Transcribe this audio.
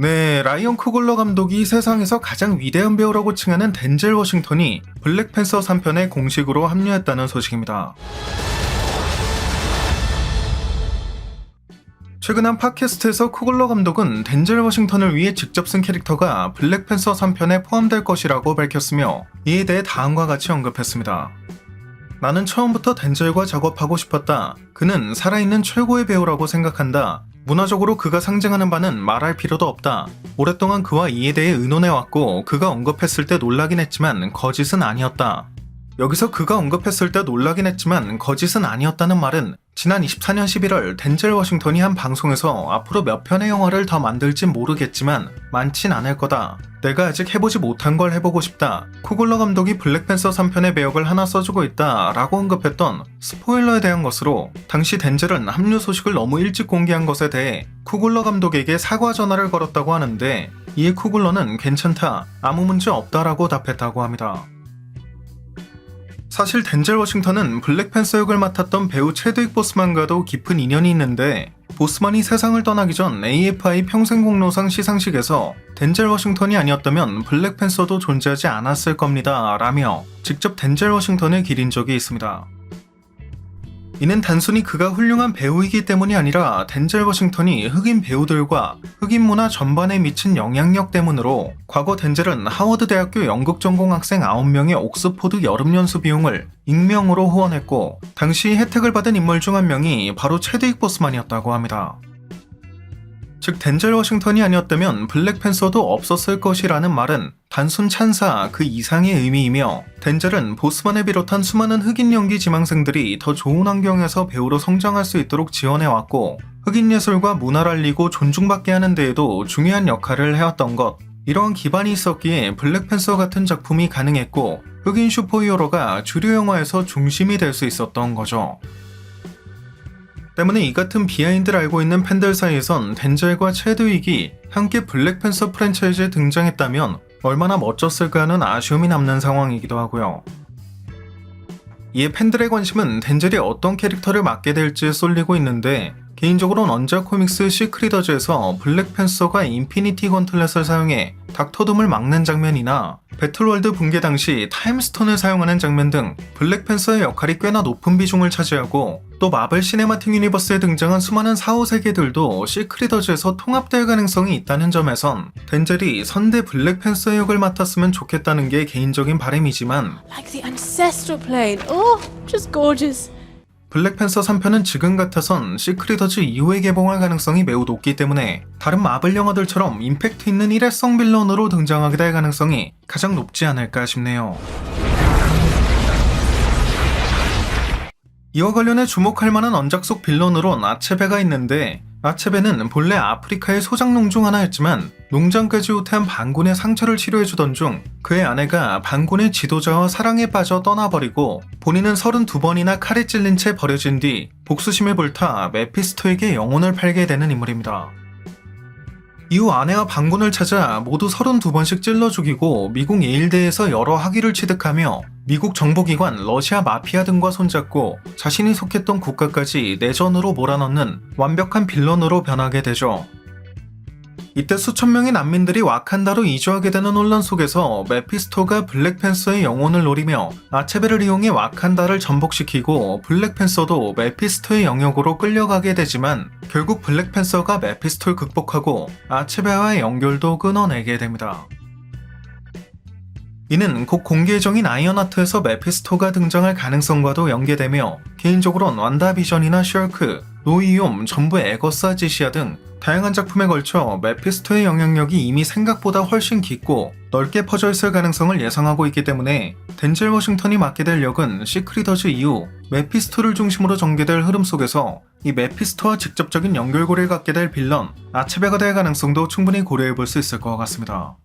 네, 라이언 쿠글러 감독이 세상에서 가장 위대한 배우라고 칭하는 덴젤 워싱턴이 블랙팬서 3편에 공식으로 합류했다는 소식입니다. 최근 한 팟캐스트에서 쿠글러 감독은 덴젤 워싱턴을 위해 직접 쓴 캐릭터가 블랙팬서 3편에 포함될 것이라고 밝혔으며 이에 대해 다음과 같이 언급했습니다. 나는 처음부터 덴젤과 작업하고 싶었다. 그는 살아있는 최고의 배우라고 생각한다. 문화적으로 그가 상징하는 바는 말할 필요도 없다. 오랫동안 그와 이에 대해 의논해왔고 그가 언급했을 때 놀라긴 했지만 거짓은 아니었다. 여기서 그가 언급했을 때 놀라긴 했지만 거짓은 아니었다는 말은 지난 24년 11월 덴젤 워싱턴이 한 방송에서 앞으로 몇 편의 영화를 더 만들진 모르겠지만 많진 않을 거다. 내가 아직 해보지 못한 걸 해보고 싶다. 쿠글러 감독이 블랙팬서 3편의 배역을 하나 써주고 있다 라고 언급했던 스포일러에 대한 것으로 당시 덴젤은 합류 소식을 너무 일찍 공개한 것에 대해 쿠글러 감독에게 사과 전화를 걸었다고 하는데 이에 쿠글러는 괜찮다. 아무 문제 없다라고 답했다고 합니다. 사실 덴젤 워싱턴은 블랙팬서 역을 맡았던 배우 체드윅 보스만과도 깊은 인연이 있는데 보스만이 세상을 떠나기 전 AFI 평생공로상 시상식에서 덴젤 워싱턴이 아니었다면 블랙팬서도 존재하지 않았을 겁니다 라며 직접 덴젤 워싱턴을 기린 적이 있습니다. 이는 단순히 그가 훌륭한 배우이기 때문이 아니라 덴젤 워싱턴이 흑인 배우들과 흑인 문화 전반에 미친 영향력 때문으로 과거 덴젤은 하워드 대학교 연극 전공 학생 9명의 옥스포드 여름 연수 비용을 익명으로 후원했고 당시 혜택을 받은 인물 중 한 명이 바로 체드윅 보스만이었다고 합니다. 즉 덴젤 워싱턴이 아니었다면 블랙팬서도 없었을 것이라는 말은 단순 찬사 그 이상의 의미이며 덴젤은 보스만을 비롯한 수많은 흑인 연기 지망생들이 더 좋은 환경에서 배우로 성장할 수 있도록 지원해왔고 흑인 예술과 문화를 알리고 존중받게 하는 데에도 중요한 역할을 해왔던 것 이러한 기반이 있었기에 블랙팬서 같은 작품이 가능했고 흑인 슈퍼히어로가 주류 영화에서 중심이 될 수 있었던 거죠. 때문에 이 같은 비하인드를 알고 있는 팬들 사이에선 덴젤과 체드윅이 함께 블랙팬서 프랜차이즈에 등장했다면 얼마나 멋졌을까 하는 아쉬움이 남는 상황이기도 하고요. 이에 팬들의 관심은 덴젤이 어떤 캐릭터를 맡게 될지에 쏠리고 있는데 개인적으로는 언제 코믹스 시크리더즈에서 블랙팬서가 인피니티 건틀렛을 사용해 닥터둠을 막는 장면이나 배틀월드 붕괴 당시 타임스톤을 사용하는 장면 등 블랙팬서의 역할이 꽤나 높은 비중을 차지하고 또 마블 시네마틱 유니버스에 등장한 수많은 4, 5세계들도 시크리더즈에서 통합될 가능성이 있다는 점에선 덴젤이 선대 블랙팬서 역을 맡았으면 좋겠다는 게 개인적인 바람이지만 Like 블랙팬서 3편은 지금 같아선 시크릿워즈 이후에 개봉할 가능성이 매우 높기 때문에 다른 마블 영화들처럼 임팩트 있는 일회성 빌런으로 등장하게 될 가능성이 가장 높지 않을까 싶네요. 이와 관련해 주목할 만한 언작 속 빌런으론 아체베가 있는데 아체베는 본래 아프리카의 소작농 중 하나였지만 농장까지 후퇴한 반군의 상처를 치료해주던 중 그의 아내가 반군의 지도자와 사랑에 빠져 떠나버리고 본인은 32번이나 칼에 찔린 채 버려진 뒤 복수심에 불타 메피스토에게 영혼을 팔게 되는 인물입니다. 이후 아내와 반군을 찾아 모두 32번씩 찔러 죽이고 미국 예일대에서 여러 학위를 취득하며 미국 정보기관 러시아 마피아 등과 손잡고 자신이 속했던 국가까지 내전으로 몰아넣는 완벽한 빌런으로 변하게 되죠. 이때 수천 명의 난민들이 와칸다로 이주하게 되는 혼란 속에서 메피스토가 블랙팬서의 영혼을 노리며 아체베를 이용해 와칸다를 전복시키고 블랙팬서도 메피스토의 영역으로 끌려가게 되지만 결국 블랙팬서가 메피스토를 극복하고 아체베와의 연결도 끊어내게 됩니다. 이는 곧 공개 예정인 아이언하트에서 메피스토가 등장할 가능성과도 연계되며 개인적으로는 완다비전이나 셜크, 노이옴, 전부 에거스 아지시아 등 다양한 작품에 걸쳐 메피스토의 영향력이 이미 생각보다 훨씬 깊고 넓게 퍼져 있을 가능성을 예상하고 있기 때문에 덴젤 워싱턴이 맡게 될 역은 시크리더즈 이후 메피스토를 중심으로 전개될 흐름 속에서 이 메피스토와 직접적인 연결고리를 갖게 될 빌런 아체베가 될 가능성도 충분히 고려해 볼 수 있을 것 같습니다.